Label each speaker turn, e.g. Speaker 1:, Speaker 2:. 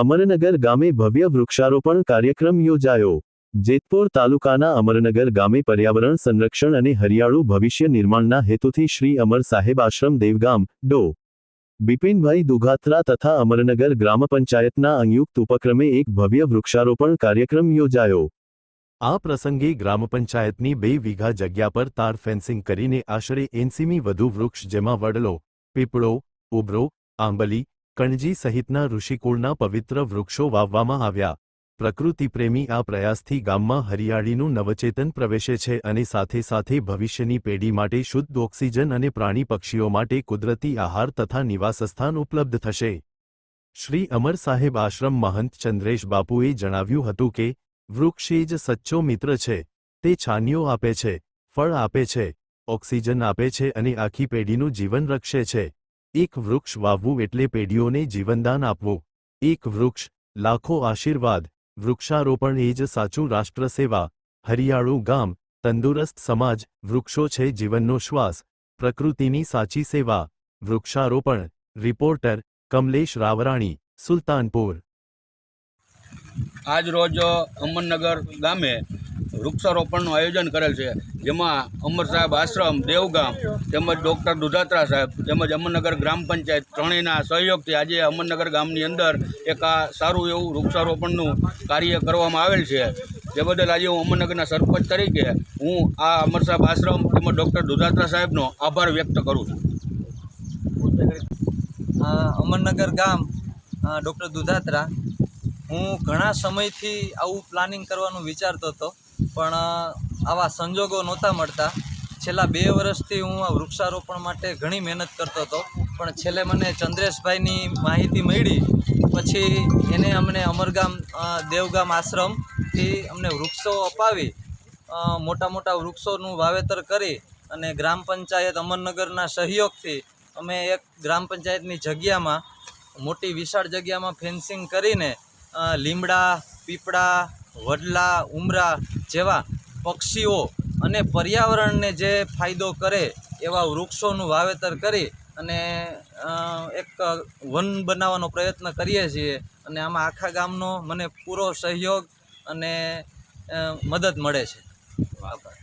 Speaker 1: અમરનગર ગામે ભવ્ય વૃક્ષારોપણ કાર્યક્રમ યોજાયો. જેતપુર તાલુકાના અમરનગર ગામે પર્યાવરણ સંરક્ષણ અને હરિયાળું ભવિષ્ય નિર્માણના હેતુથી શ્રી અમર સાહેબ આશ્રમ દેવગામ, ડો. બિપિનભાઈ દુઘાત્રા તથા અમરનગર ગ્રામ પંચાયતના સંયુક્ત ઉપક્રમે એક ભવ્ય વૃક્ષારોપણ કાર્યક્રમ યોજાયો. આ પ્રસંગે ગ્રામ પંચાયતની બે વીઘા જગ્યા પર તાર ફેન્સિંગ કરીને આશરે એંસીમી વધુ વૃક્ષ જેમાં વડલો, પીપળો, ઉભરો, આંબલી કણજી સહિતના ઋષિકુળના પવિત્ર વૃક્ષો વાવવામાં આવ્યા. પ્રકૃતિપ્રેમી આ પ્રયાસથી ગામમાં હરિયાળીનું નવચેતન પ્રવેશે છે અને સાથે સાથે ભવિષ્યની પેઢી માટે શુદ્ધ ઓક્સિજન અને પ્રાણી પક્ષીઓ માટે કુદરતી આહાર તથા નિવાસસ્થાન ઉપલબ્ધ થશે. શ્રી અમર સાહેબ આશ્રમ મહંત ચંદ્રેશ બાપુએ જણાવ્યું હતું કે, વૃક્ષ એ જ સચ્ચો મિત્ર છે, તે છાનિયો આપે છે, ફળ આપે છે, ઓક્સિજન આપે છે અને આખી પેઢીનું જીવન રક્ષે છે. એક વૃક્ષ વાવવું એટલે પેઢીઓને જીવનદાન આપવું. એક વૃક્ષ, લાખો આશીર્વાદ. વૃક્ષારોપણ એ જ સાચું રાષ્ટ્ર સેવા હરિયાળું ગામ, તંદુરસ્ત સમાજ, વૃક્ષો છે જીવનનો શ્વાસ. પ્રકૃતિની સાચી સેવા. વૃક્ષારોપણ. રિપોર્ટર, કમલેશ રાવરાણી, સુલતાનપુર.
Speaker 2: આજ રોજ અમરનગર ગામે વૃક્ષારોપણનું આયોજન કરેલ છે. જેમાં અમર સાહેબ આશ્રમ, દેવગામ, તેમજ ડૉક્ટર દુધાત્રા સાહેબ, તેમજ અમરનગર ગ્રામ પંચાયત ત્રણેયના સહયોગથી આજે અમરનગર ગામની અંદર એક આ સારું એવું વૃક્ષારોપણનું કાર્ય કરવામાં આવેલ છે. જે બદલ આજે હું અમરનગરના સરપંચ તરીકે હું આ અમર સાહેબ આશ્રમ તેમજ ડૉક્ટર દુધાત્રા સાહેબનો આભાર વ્યક્ત કરું છું.
Speaker 3: અમરનગર ગામ ડૉક્ટર દુધાત્રા, હું ઘણા સમયથી આવું પ્લાનિંગ કરવાનું વિચારતો હતો. પણ આવા સંજોગો નહોતા મળતા. છેલ્લા બે વર્ષથી હું આ વૃક્ષારોપણ માટે ઘણી મહેનત કરતો હતો. પણ છેલ્લે મને ચંદ્રેશભાઈની માહિતી મળી. પછી એને અમને અમરગામ દેવગામ આશ્રમથી અમને વૃક્ષો અપાવી. મોટા મોટા વૃક્ષોનું વાવેતર કરી અને ગ્રામ પંચાયત અમરનગરના સહયોગથી અમે એક ગ્રામ પંચાયતની જગ્યામાં, મોટી વિશાળ જગ્યામાં ફેન્સિંગ કરીને લીમડા, પીપળા, વડલા, ઉમરા જેવા પક્ષીઓ અને પર્યાવરણને જે ફાયદો કરે એવા વૃક્ષોનું વાવેતર કરી અને એક વન બનાવવાનો પ્રયત્ન કરીએ છીએ અને આમાં આખા ગામનો મને પૂરો સહયોગ અને મદદ મળે છે. આભાર